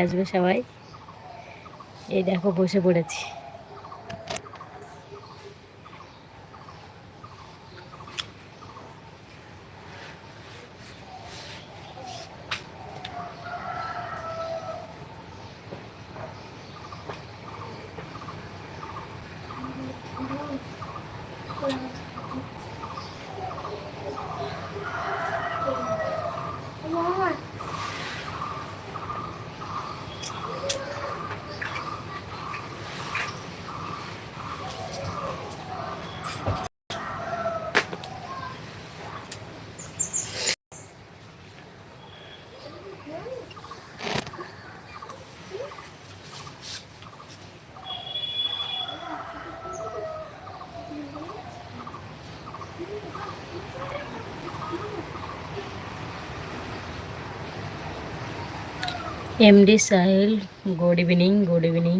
আসবে সবাই। এই দেখো বসে পড়েছি। MD Sahil good evening good evening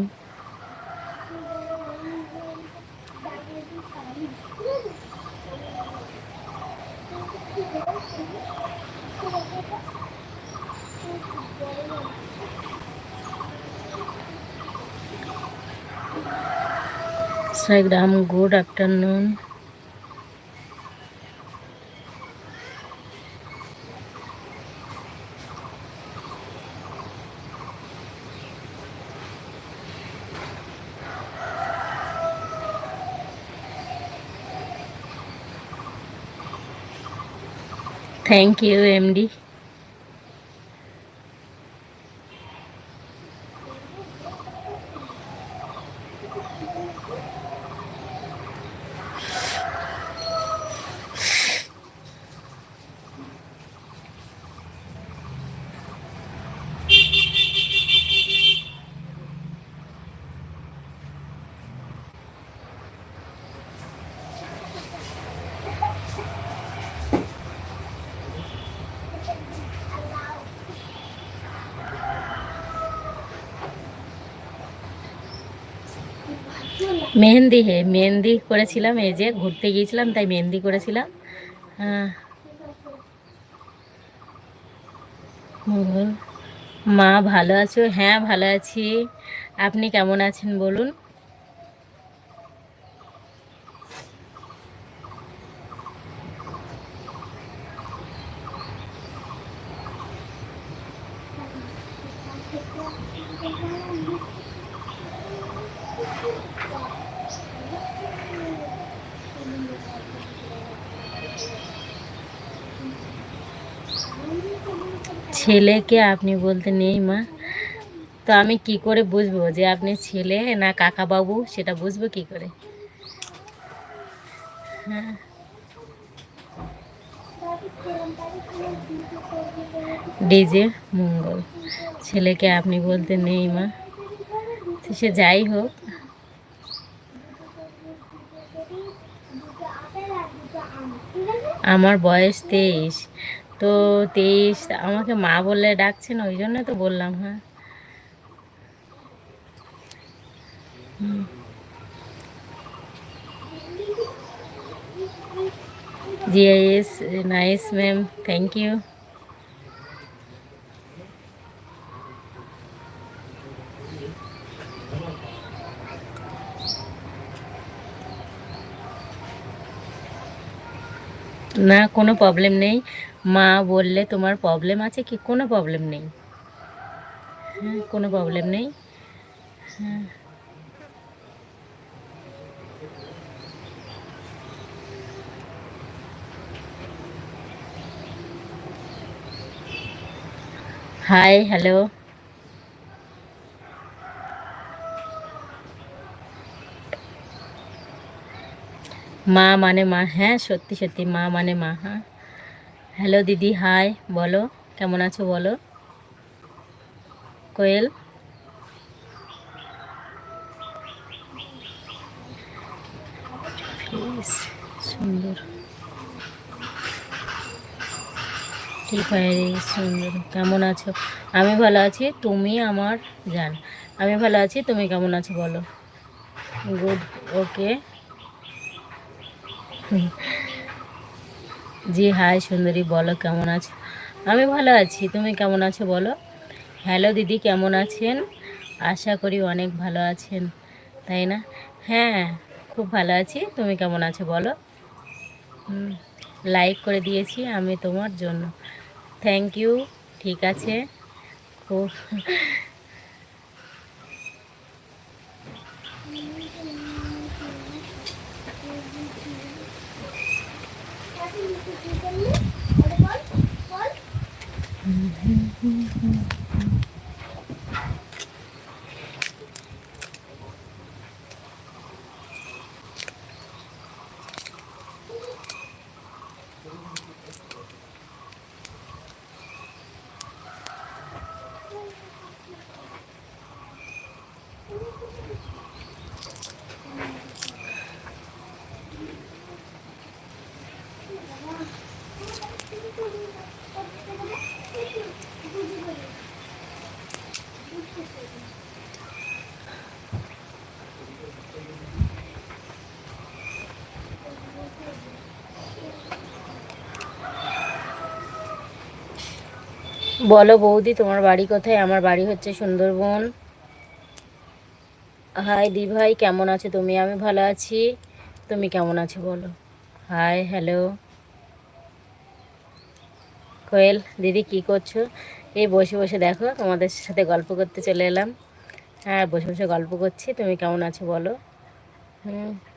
Saigram good afternoon thank you MD Mehendi হে, মেহেন্দি করেছিলাম, এই যে ঘুরতে গিয়েছিলাম, তাই মেহেন্দি করেছিলাম। মা, ভালো আছো? হ্যাঁ ভালো আছি। আপনি কেমন আছেন বলুন? ছেলেকে আপনি বলতে নেই মা। তো আমি কি করে বুঝব যে আপনি ছেলে না কাকা বাবু সেটা বুঝব কি করে? হ্যাঁ। ডিজে মঙ্গল। ছেলেকে আপনি বলতে নেই মা। সে যাই হোক। আমার বয়স তেইশ। তো তেইশ আমাকে মা বলে ডাকছেন, ওই জন্য তো বললাম হ্যাঁ। GIS, nice, ma'am, thank you. না, কোনো প্রবলেম নেই। মা বললে, তোমার প্রবলেম আছে কি? কোনো প্রবলেম নেই। হ্যাঁ কোনো প্রবলেম নেই? হ্যাঁ হাই হ্যালো মা মানে মা। হ্যাঁ সত্যি সত্যি, মা মানে মা। হ্যাঁ। হ্যালো দিদি, হাই, বলো, কেমন আছো বলো? কোয়েল? সুন্দর। ঠিক সুন্দর। কেমন আছো? আমি ভালো আছি, তুমি আমার জান। আমি ভালো আছি, তুমি কেমন আছো বলো। গুড, ওকে। জি, হাই সুন্দরী, বলো কেমন আছো? আমি ভালো আছি, তুমি কেমন আছো বলো? হ্যালো দিদি, কেমন আছেন? আশা করি অনেক ভালো আছেন, তাই না? হ্যাঁ খুব ভালো আছি, তুমি কেমন আছো বলো? লাইক করে দিয়েছি আমি তোমার জন্য। থ্যাংক ইউ ঠিক আছে? খুব বলো বৌদি, তোমার বাড়ি কোথায়? আমার বাড়ি হচ্ছে সুন্দরবন। হাই দি ভাই, কেমন আছো তুমি? আমি ভালো আছি। তুমি কেমন আছো বলো? High, hello. কোয়েল, দিদি কি করছ? এই বসে বসে দেখো, তোমাদের সাথে গল্প করতে চলে এলাম। হ্যাঁ বসে বসে গল্প করছি। তুমি কেমন আছো বলো? হুম।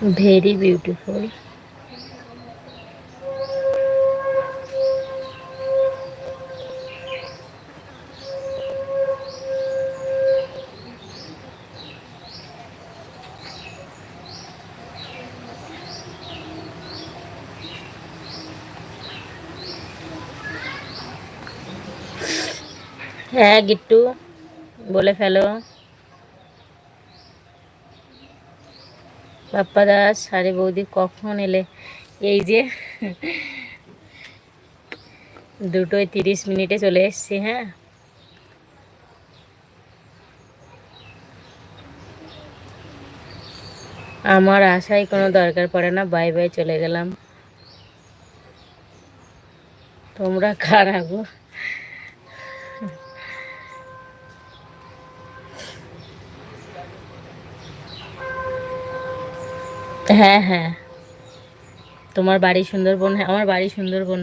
very beautiful. হ্যাঁ গিট্টু, বলে ফেলো। বাপ্পা দাস আরে বৌদি, কখন এলে? এই যে দুটোই তিরিশ মিনিটে চলে এসছি হ্যাঁ। আমার আশায় কোনো দরকার পড়ে না, বাই বাই চলে গেলাম। তোমরা গো? হ্যাঁ হ্যাঁ। তোমার বাড়ি সুন্দরবন হ্যাঁ আমার বাড়ি সুন্দরবন।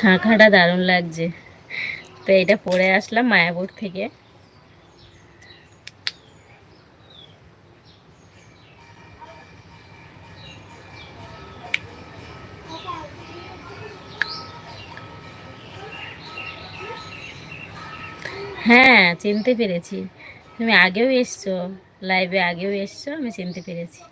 শাঁখাটা দারুণ লাগছে। তো এটা পরে আসলাম মায়াপুর থেকে। হ্যাঁ চিনতে পেরেছি। তুমি আগেও এসছো লাইভে আগেও এসছো, আমি চিনতে পেরেছি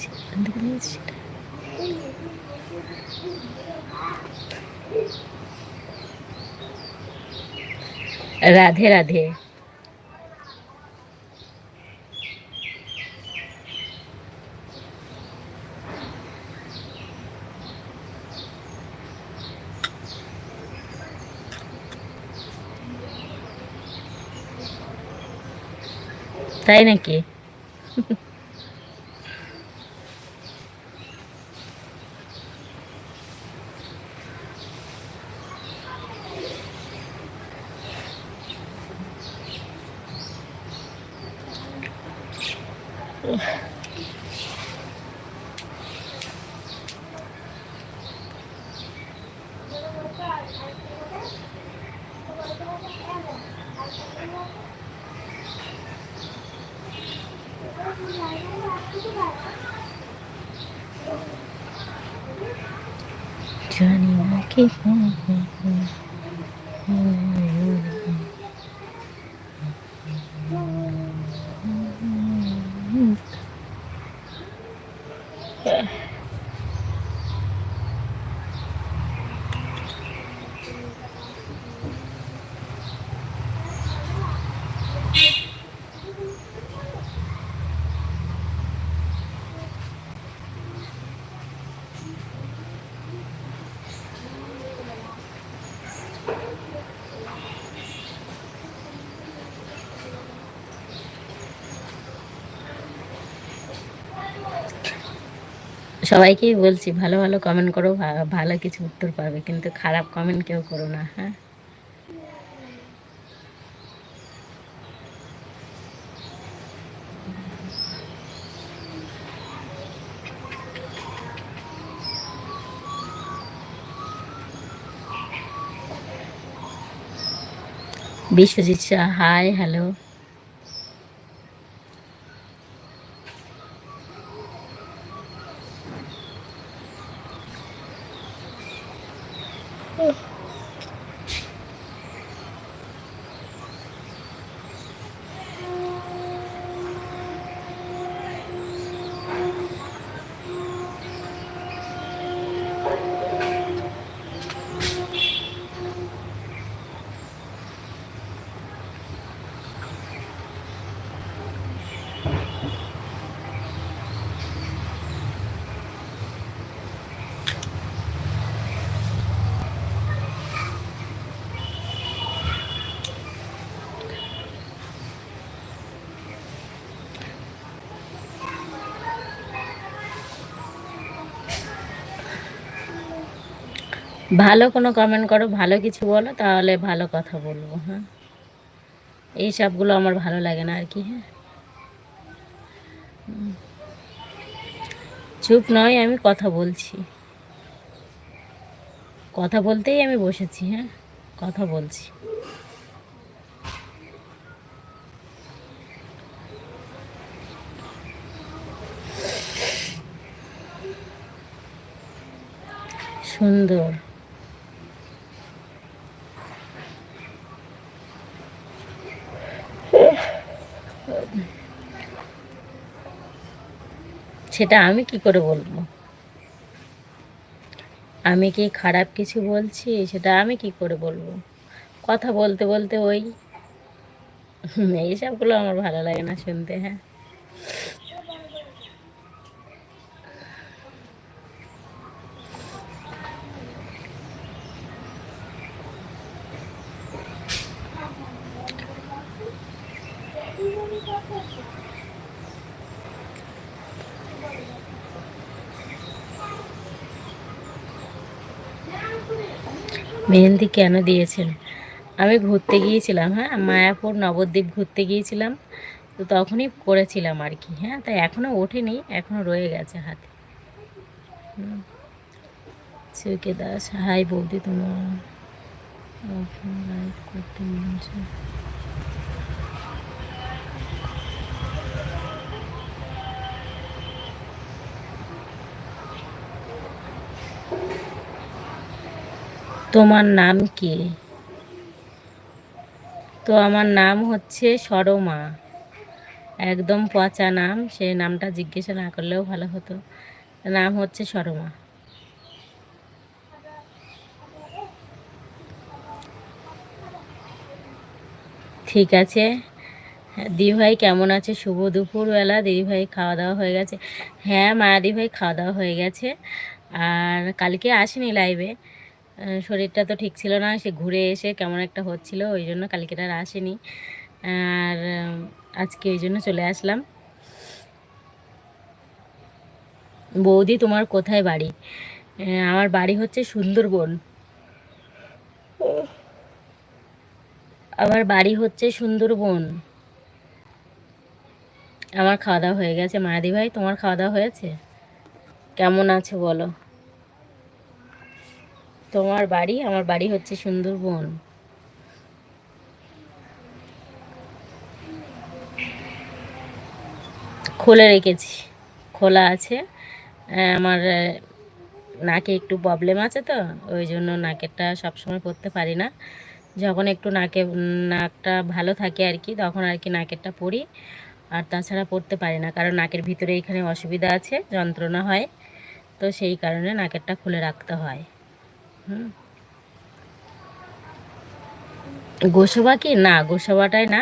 সেখান থেকে নিয়েছি সেটা। রাধে রাধে তাই নাকি জানি না কি সবাইকেই বলছি, ভালো ভালো কমেন্ট করো ভালো কিছু উত্তর পাবে, কিন্তু খারাপ কমেন্ট কেউ করো না হ্যাঁ? বিশ্বজিৎ শাহ হাই হ্যালো ভালো কোনো কমেন্ট করো, ভালো কিছু বলো, তাহলে ভালো কথা বলব হ্যাঁ? এই সবগুলো আমার ভালো লাগে না আর কি হ্যাঁ? চুপ নয়, আমি কথা বলছি। কথা বলতেই আমি বসেছি হ্যাঁ? কথা বলছি। সুন্দর। সেটা আমি কি করে বলব? আমি কি খারাপ কিছু বলছি? সেটা আমি কি করে বলব? কথা বলতে বলতে ওই, এইসবগুলো আমার ভালো লাগে না শুনতে হ্যাঁ। মেহেন্দি কেন দিয়েছেন? আমি ঘুরতে গিয়েছিলাম হ্যাঁ মায়াপুর নবদ্বীপ ঘুরতে গিয়েছিলাম। তো তখনই করেছিলাম আর কি হ্যাঁ তাই এখনও ওঠেনি এখনও রয়ে গেছে হাতে। সুকে দাস, হাই বৌদি তোমার। করতে তোমার নাম কি? তো আমার নাম হচ্ছে সরমা। একদম পচা নাম, সে নামটা জিজ্ঞাসা না করলেও ভালো হতো। নাম হচ্ছে সরমা। ঠিক আছে। দিদিভাই কেমন আছে? শুভ দুপুরবেলা। দিদিভাই খাওয়া দাওয়া হয়ে গেছে। হ্যাঁ মায়া দিদিভাই খাওয়া দাওয়া হয়ে গেছে। আর কালকে আসেনি লাইভে শরীরটা তো ঠিক ছিল না, সে ঘুরে এসে কেমন একটা হচ্ছিল, ওই জন্য কালকে আর আসেনি। আর আজকে ওই জন্য চলে আসলাম। বৌদি তোমার কোথায় বাড়ি? আমার বাড়ি হচ্ছে সুন্দরবন। আমার বাড়ি হচ্ছে সুন্দরবন। আমার খাওয়া দাওয়া হয়ে গেছে। মায়াদি ভাই, তোমার খাওয়া দাওয়া হয়েছে? কেমন আছো বলো? তোমার বাড়ি? আমার বাড়ি হচ্ছে সুন্দরবন। খুলে রেখেছি। খোলা আছে। আমার নাকে একটু প্রবলেম আছে তো, ওই জন্য নাকেরটা সবসময় পরতে পারি না। যখন একটু নাকে, নাকটা ভালো থাকে আর কি, তখন আর কি নাকেরটা পরি। আর তাছাড়া পরতে পারি না, কারণ নাকের ভিতরে এখানে অসুবিধা আছে, যন্ত্রণা হয়। তো সেই কারণে নাকেরটা খুলে রাখতে হয়। গোসবা কি? না, গোসবাটাই না।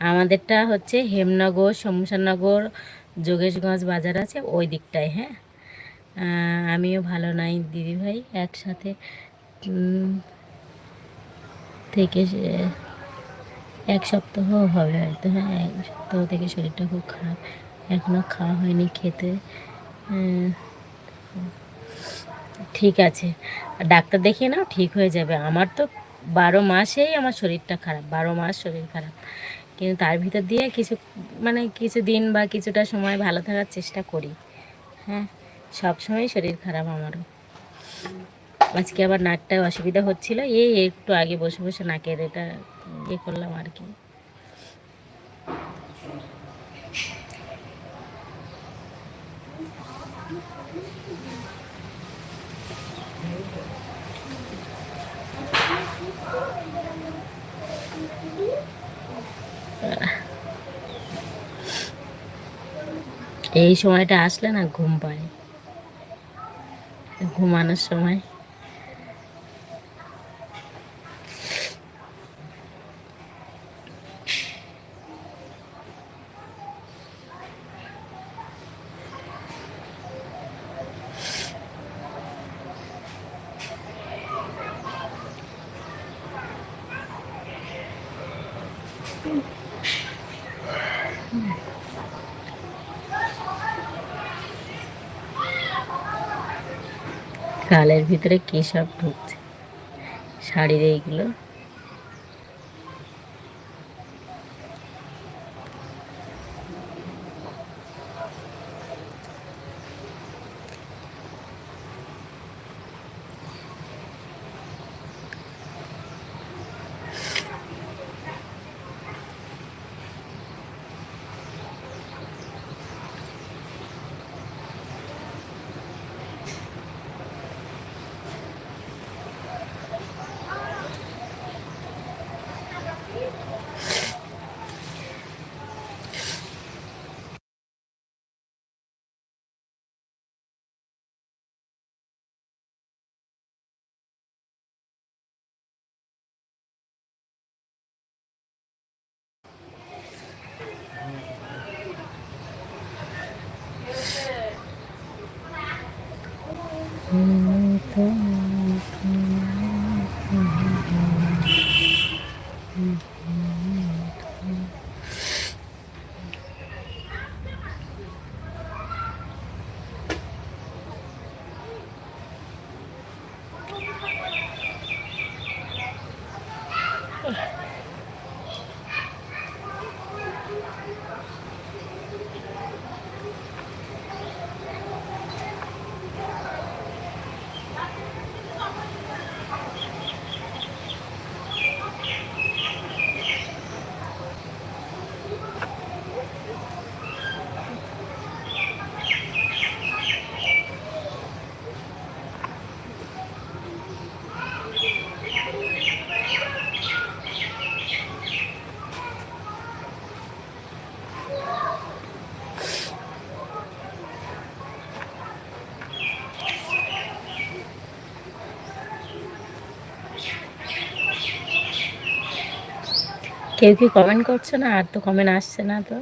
আমাদেরটা হচ্ছে হেমনগর শমশাননগর যোগেশগঞ্জ বাজার আছে ওই দিকটায় হ্যাঁ। আমিও ভালো নাই দিদিভাই একসাথে থেকে এক সপ্তাহ হবে হয়তো হ্যাঁ এক সপ্তাহ থেকে শরীরটা খুব খারাপ। এখনও খাওয়া হয়নি খেতে। ঠিক আছে। ডাক্তার দেখিয়ে নাও, ঠিক হয়ে যাবে। আমার তো বারো মাসেই আমার শরীরটা খারাপ, বারো মাস শরীর খারাপ। কিন্তু তার ভিতর দিয়ে কিছু মানে কিছু দিন বা কিছুটা সময় ভালো থাকার চেষ্টা করি। হ্যাঁ সব সময় শরীর খারাপ আমারও। আজকে আবার নাকটায় অসুবিধা হচ্ছিল, এই একটু আগে বসে বসে নাকের এটা ইয়ে করলাম আর কি। এই সময়টা আসলে না ঘুম পায়। ঘুমানোর সময়। গালের ভিতরে কী সব ঢুকছে? শাড়ির এইগুলো? Mm. কেউ কি কমেন্ট করছে না? আর তো কমেন্ট আসছে না তো।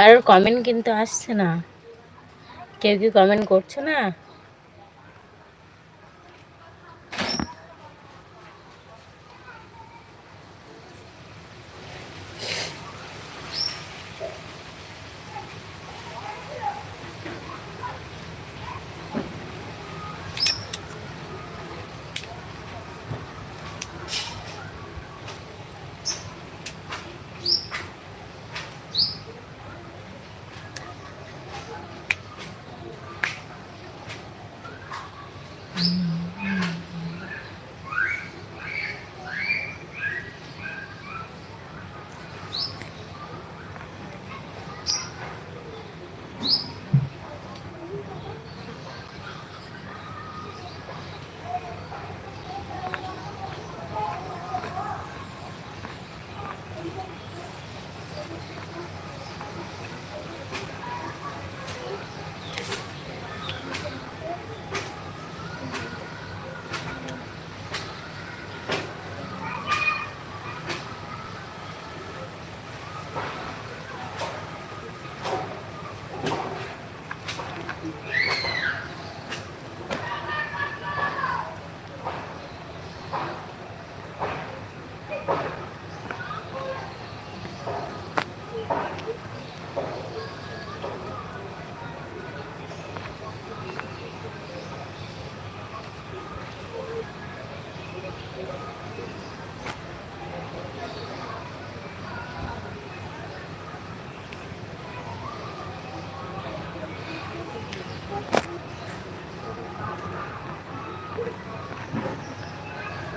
কারোর কমেন্ট কিন্তু আসছে না। কেউ কি কমেন্ট করছ না?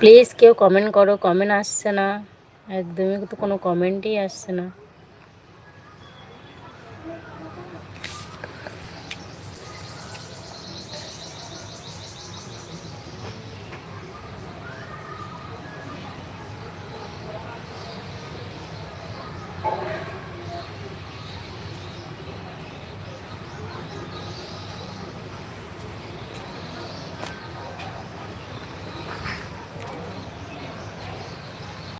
প্লিজ কেউ কমেন্ট করো কমেন্ট আসছে না। একদমই তো কোনো কমেন্টই আসছে না।